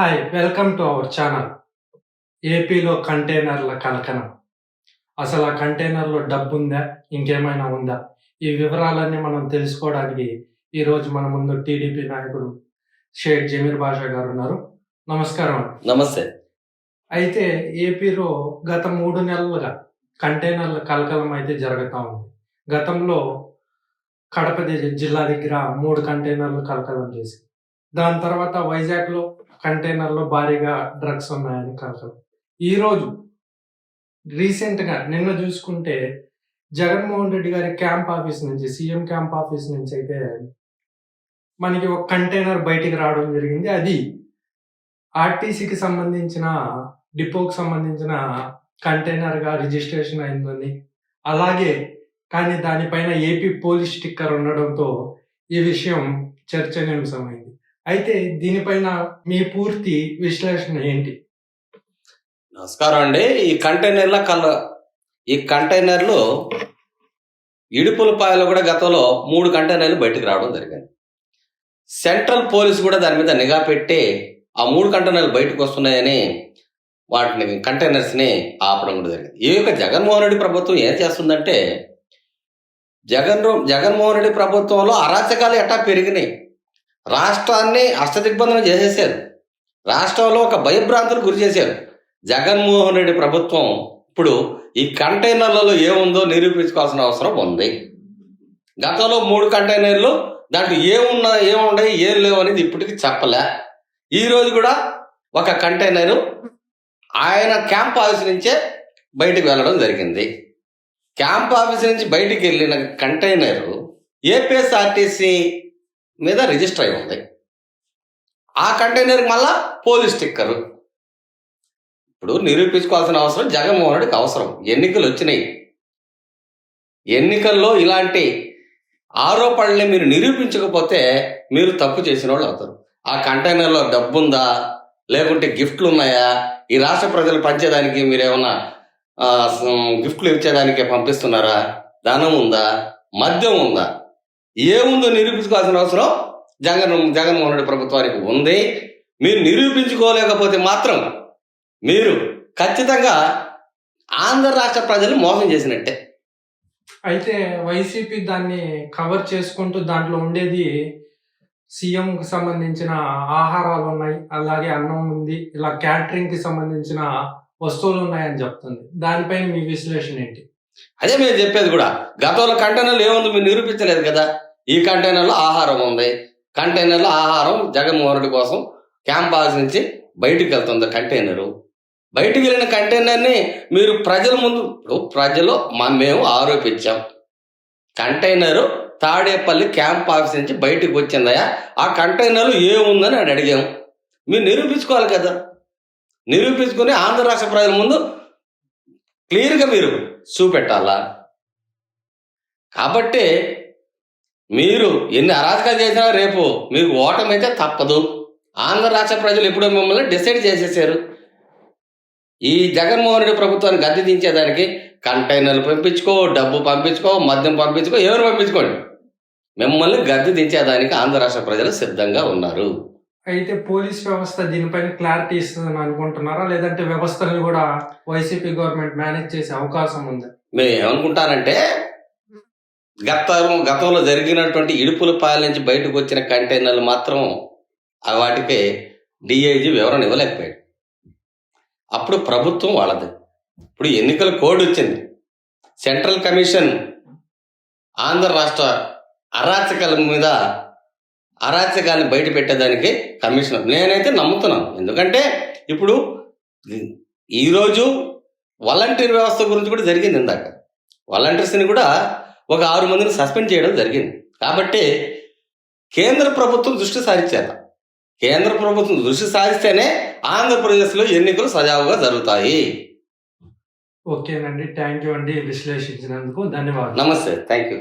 Hi welcome to our channel ఏపీలో కంటైనర్ల కలకనం అసలు ఆ కంటైనర్లో డబ్బు ఉందా ఇంకేమైనా ఉందా? ఈ వివరాలన్నీ మనం తెలుసుకోవడానికి ఈరోజు మన ముందు టీడీపీ నాయకుడు షేక్ జమీర్ బాషా గారు ఉన్నారు నమస్కారం. నమస్తే. అయితే ఏపీలో గత మూడు నెలలుగా కంటైనర్ల కలకలం అయితే జరుగుతూ ఉంది. గతంలో కడప జిల్లా దగ్గర మూడు కంటైనర్లు కలకలం చేసి దాని తర్వాత వైజాగ్లో కంటైనర్లో భారీగా డ్రగ్స్ ఉన్నాయని కాదు. ఈరోజు రీసెంట్గా నిన్న చూసుకుంటే జగన్మోహన్ రెడ్డి గారి క్యాంప్ ఆఫీస్ నుంచి సీఎం క్యాంప్ ఆఫీస్ నుంచి అయితే మనకి ఒక కంటైనర్ బయటికి రావడం జరిగింది. అది ఆర్టీసీకి సంబంధించిన డిపోకి సంబంధించిన కంటైనర్గా రిజిస్ట్రేషన్ అయిందని అలాగే కానీ దానిపైన ఏపీ పోలీస్ స్టిక్కర్ ఉండడంతో ఈ విషయం చర్చనీయాంశమైంది. అయితే దీనిపైన మీ పూర్తి విశ్లేషణ ఏంటి? నమస్కారం అండి. ఈ కంటైనర్ల కల ఈ కంటైనర్లు ఇడుపులపాయలు కూడా గతంలో మూడు కంటైనర్లు బయటకు రావడం జరిగింది. సెంట్రల్ పోలీస్ కూడా దాని మీద నిఘా పెట్టి ఆ మూడు కంటైనర్లు బయటకు వస్తున్నాయని వాటిని కంటైనర్స్ని ఆపడం కూడా జరిగింది. ఈ యొక్క జగన్మోహన్ రెడ్డి ప్రభుత్వం ఏం చేస్తుందంటే జగన్ జగన్మోహన్ రెడ్డి ప్రభుత్వంలో అరాచకాలు ఎట్టా పెరిగినాయి. రాష్ట్రాన్ని అష్టదిగ్బంధనం చేసేసారు రాష్ట్రంలో ఒక భయభ్రాంతులు గురి చేశారు. జగన్మోహన్ రెడ్డి ప్రభుత్వం ఇప్పుడు ఈ కంటైనర్లలో ఏముందో నిరూపించుకోవాల్సిన అవసరం ఉంది. గతంలో మూడు కంటైనర్లు దాంట్లో ఏమున్నా ఏమున్నాయి ఏం లేవు అనేది ఇప్పటికి చెప్పలే. ఈరోజు కూడా ఒక కంటైనరు ఆయన క్యాంప్ ఆఫీస్ నుంచే బయటికి వెళ్ళడం జరిగింది. క్యాంప్ ఆఫీస్ నుంచి బయటికి వెళ్ళిన కంటైనరు ఏపీఎస్ఆర్టీసీ మీద రిజిస్టర్ అయి ఉంది. ఆ కంటైనర్కి మళ్ళా పోలీస్ స్టిక్కరు. ఇప్పుడు నిరూపించుకోవాల్సిన అవసరం జగన్మోహన్ రెడ్డికి అవసరం. ఎన్నికలు వచ్చినాయి. ఎన్నికల్లో ఇలాంటి ఆరోపణల్ని మీరు నిరూపించకపోతే మీరు తప్పు చేసిన వాళ్ళు అవుతారు. ఆ కంటైనర్లో డబ్బుందా? లేకుంటే గిఫ్ట్లు ఉన్నాయా ఈ రాష్ట్ర ప్రజలు పంచేదానికి మీరేమన్నా గిఫ్ట్లు ఇచ్చేదానికి పంపిస్తున్నారా? ధనం ఉందా? మద్యం ఉందా? ఏముందో నిరూపించుకోవాల్సిన అవసరం జగన్ జగన్మోహన్ రెడ్డి ప్రభుత్వానికి ఉంది. మీరు నిరూపించుకోలేకపోతే మాత్రం మీరు ఖచ్చితంగా ఆంధ్ర రాష్ట్ర ప్రజలు మోసం చేసినట్టే. అయితే వైసీపీ దాన్ని కవర్ చేసుకుంటూ దాంట్లో ఉండేది సీఎం కి సంబంధించిన ఆహారాలు ఉన్నాయి అలాగే అన్నం ఉంది ఇలా క్యాటరింగ్కి సంబంధించిన వస్తువులు ఉన్నాయని చెప్తుంది. దానిపైన మీ విశ్లేషణ ఏంటి? అదే మేము చెప్పేది కూడా గతంలో కంటైనర్లు ఏముంది మీరు నిరూపించలేదు కదా? ఈ కంటైనర్లో ఆహారం ఉంది. కంటైనర్లో ఆహారం జగన్మోహన్ రెడ్డి కోసం క్యాంప్ నుంచి బయటికి వెళ్తుంది కంటైనరు. బయటికి వెళ్ళిన కంటైనర్ని మీరు ప్రజల ముందు ఇప్పుడు ప్రజలు మ- మేము ఆరోపించాం. కంటైనరు తాడేపల్లి క్యాంప్ ఆఫీస్ నుంచి బయటకు వచ్చిందయా ఆ కంటైనర్లు ఏముందని అని అడిగాము మీరు నిరూపించుకోవాలి కదా? నిరూపించుకొని ఆంధ్ర రాష్ట్ర ప్రజల ముందు క్లియర్గా మీరు చూపెట్టాలా? కాబట్టి మీరు ఎన్ని అరాచకాలు చేసినా రేపు మీకు ఓటమి అయితే తప్పదు. ఆంధ్ర రాష్ట్ర ప్రజలు ఎప్పుడో మిమ్మల్ని డిసైడ్ చేసేసారు. ఈ జగన్మోహన్ రెడ్డి ప్రభుత్వాన్ని గద్దె దించేదానికి కంటైనర్లు పంపించుకో డబ్బు పంపించుకో మద్యం పంపించుకో ఎవరు పంపించుకోండి. మిమ్మల్ని గద్దె దించేదానికి ఆంధ్ర రాష్ట్ర ప్రజలు సిద్ధంగా ఉన్నారు. అయితే పోలీస్ వ్యవస్థ దీనిపైన క్లారిటీ ఇస్తుందని అనుకుంటున్నారా? లేదంటే వ్యవస్థలు కూడా వైసీపీ గవర్నమెంట్ మేనేజ్ చేసే అవకాశం ఉంది? మేము ఏమనుకుంటానంటే గత గతంలో జరిగినటువంటి ఇడుపుల పాయల నుంచి బయటకు వచ్చిన కంటైనర్లు మాత్రం వాటికి డిఐజీ వివరణ ఇవ్వలేకపోయాడు అప్పుడు ప్రభుత్వం వాళ్ళది. ఇప్పుడు ఎన్నికల కోడ్ వచ్చింది. సెంట్రల్ కమిషన్ ఆంధ్ర రాష్ట్ర అరాచకాల మీద అరాచకాన్ని బయట పెట్టేదానికి కమిషనర్ నేనైతే నమ్ముతున్నాను. ఎందుకంటే ఇప్పుడు ఈరోజు వాలంటీర్ వ్యవస్థ గురించి కూడా జరిగింది ఇందాక. వాలంటీర్స్ని కూడా ఒక ఆరు మందిని సస్పెండ్ చేయడం జరిగింది. కాబట్టి కేంద్ర ప్రభుత్వం దృష్టి సారించారు. కేంద్ర ప్రభుత్వం దృష్టి సారిస్తేనే ఆంధ్రప్రదేశ్లో ఎన్నికలు సజావుగా జరుగుతాయి. ఓకేనండి. థ్యాంక్ యూ అండి విశ్లేషించినందుకు. ధన్యవాదాలు. నమస్తే. Thank you.